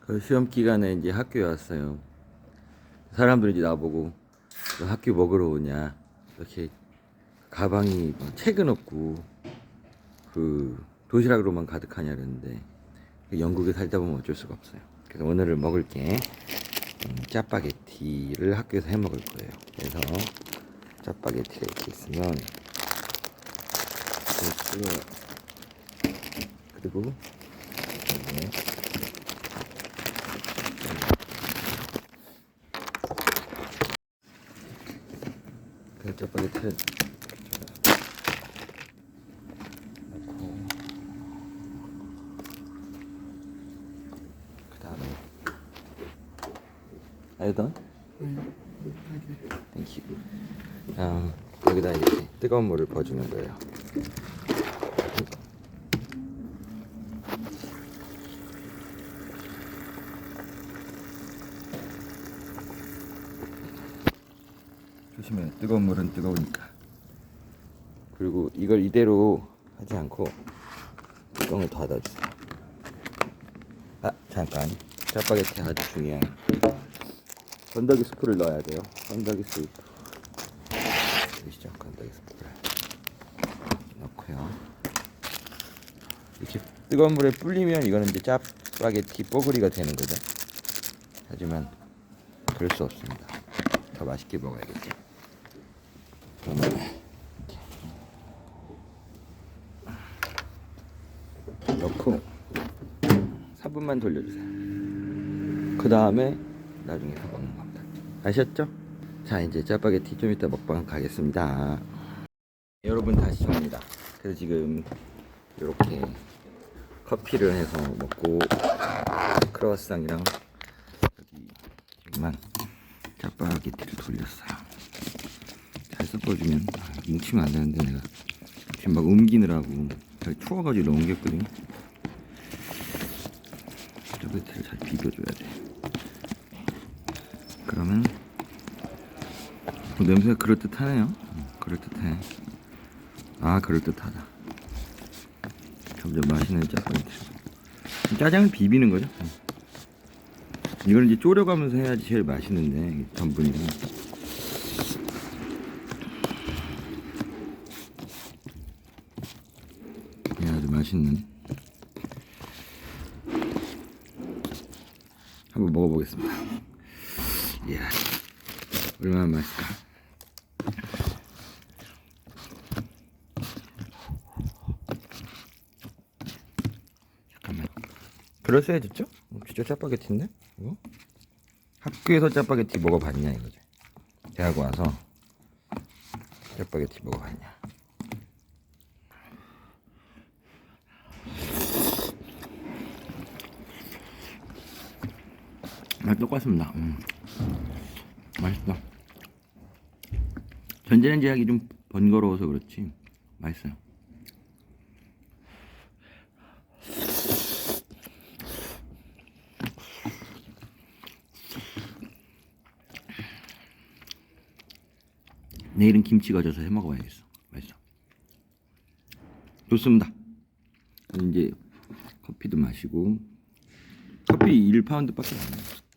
그 시험 기간에 이제 학교에 왔어요. 사람들이 이제 나보고 너 학교 먹으러 오냐 이렇게 가방이 뭐 책은 없고 그 도시락으로만 가득하냐 그랬는데 그 영국에 살다 보면 어쩔 수가 없어요. 그래서 오늘을 먹을 게 음, 짜파게티를 학교에서 해 먹을 거예요. 그래서 짜파게티가 이렇게 있으면 그리고 네. 넣고 그 다음에 아이던 땡큐 아, 여기다 이렇게 뜨거운 물을 부어주는 거예요 조심해. 뜨거운 물은 뜨거우니까. 그리고 이걸 이대로 하지 않고 뚜껑을 닫아주세요. 아 잠깐. 짜파게티 아주 중요한 건더기 스프를 넣어야 돼요. 건더기 스프. 보이시죠 건더기 스프를 넣고요. 이렇게 뜨거운 물에 불리면 이거는 이제 짜파게티 뽀글이가 되는 거죠. 하지만 그럴 수 없습니다. 더 맛있게 먹어야겠죠 이렇게 넣고 3분만 돌려주세요. 그 다음에 나중에 다 먹는 겁니다. 아셨죠? 자 이제 짜파게티 좀 이따 먹방 가겠습니다. 여러분 다시 접니다. 그래서 지금 이렇게 커피를 해서 먹고 크로와상이랑 여기 지금만 짜파게티를 돌렸어요. 잘 섞어주면 아, 뭉치면 안 되는데 내가 지금 막 옮기느라고 잘 추워가지고 옮겼거든요. 짜파게티를 잘 비벼줘야 돼. 그러면 어, 냄새가 그럴듯하네요. 음, 그럴듯해. 아 그럴듯하다. 점점 맛있는 짜파게티. 짜장을 비비는 거죠. 음. 이걸 이제 졸여가면서 해야지 제일 맛있는데 전분이. 예, 아주 맛있는. 한번 먹어보겠습니다. 이야, 얼마나 맛있을까. 잠깐만. 어, 진짜 짜파게티인데? 이거? 학교에서 짜파게티 먹어봤냐 이거지. 대학 와서 짜파게티 먹어봤냐. 맛 똑같습니다. 음. 맛있다. 전자레인지 하기 좀 번거로워서 그렇지 맛있어요. 내일은 김치 가 져서 해 먹어야겠어. 맛있어. 좋습니다. 이제 커피도 마시고 커피 1파운드밖에 안 해요.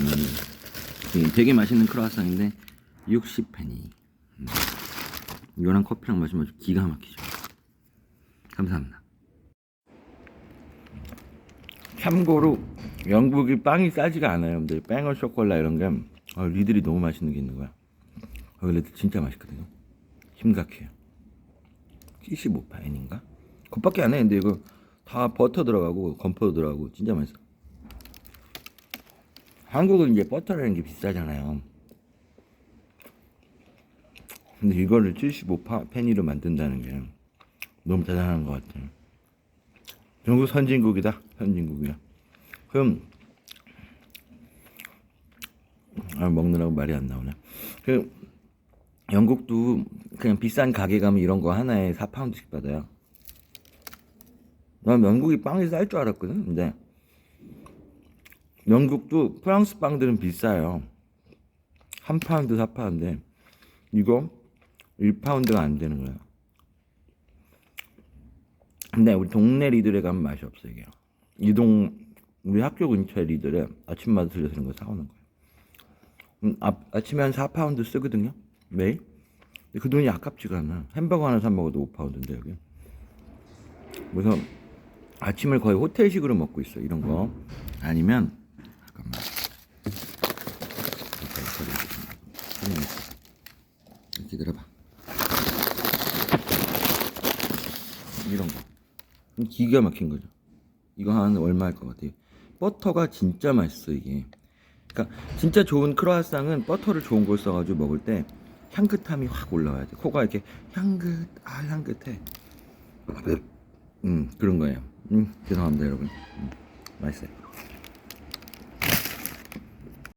음, 예, 되게 맛있는 크로와상인데 60페니. 음. 이거랑 커피랑 마시면 아주 기가 막히죠. 감사합니다. 참고로 영국이 빵이 싸지가 않아요. 근데 뺑어 쇼콜라 이런 게 어, 리들이 너무 맛있는 게 있는 거야. 어, 리들 진짜 맛있거든요. 심각해요. 75파인인가? 그것밖에 안 해. 근데 이거 다 버터 들어가고 건포도 들어가고 진짜 맛있어. 한국은 이제 버터라는 게 비싸잖아요. 근데 이거를 75페니로 만든다는 게 너무 대단한 것 같아요. 영국 선진국이다. 선진국이야. 그럼 아, 먹느라고 말이 안 나오네. 그 영국도 그냥 비싼 가게 가면 이런 거 하나에 4파운드씩 받아요. 난 영국이 빵이 쌀 줄 알았거든. 근데 영국도 프랑스 빵들은 비싸요. 한 파운드 4파운드. 이거 1파운드가 안 되는 거야. 근데 우리 동네 리들에 가면 맛이 없어 이게. 이동 우리 학교 근처에 리들에 아침마다 들려서 이런 거 사오는 거예요. 음, 아, 아침에 한 4파운드 쓰거든요. 매일. 근데 그 돈이 아깝지가 않아. 햄버거 하나 사 먹어도 5파운드인데 여기. 그래서 아침을 거의 호텔식으로 먹고 있어. 이런 거. 아니면 잠깐만. 이렇게 들어봐. 이런 거. 기가 막힌 거죠. 이거 한 얼마일 것 같아요? 버터가 진짜 맛있어 이게. 그러니까 진짜 좋은 크로아상은 버터를 좋은 걸 써가지고 먹을 때 향긋함이 확 올라와야 돼. 코가 이렇게 향긋, 아 향긋해. 음 그런 거예요. 음 죄송합니다 여러분. 음, 맛있어요.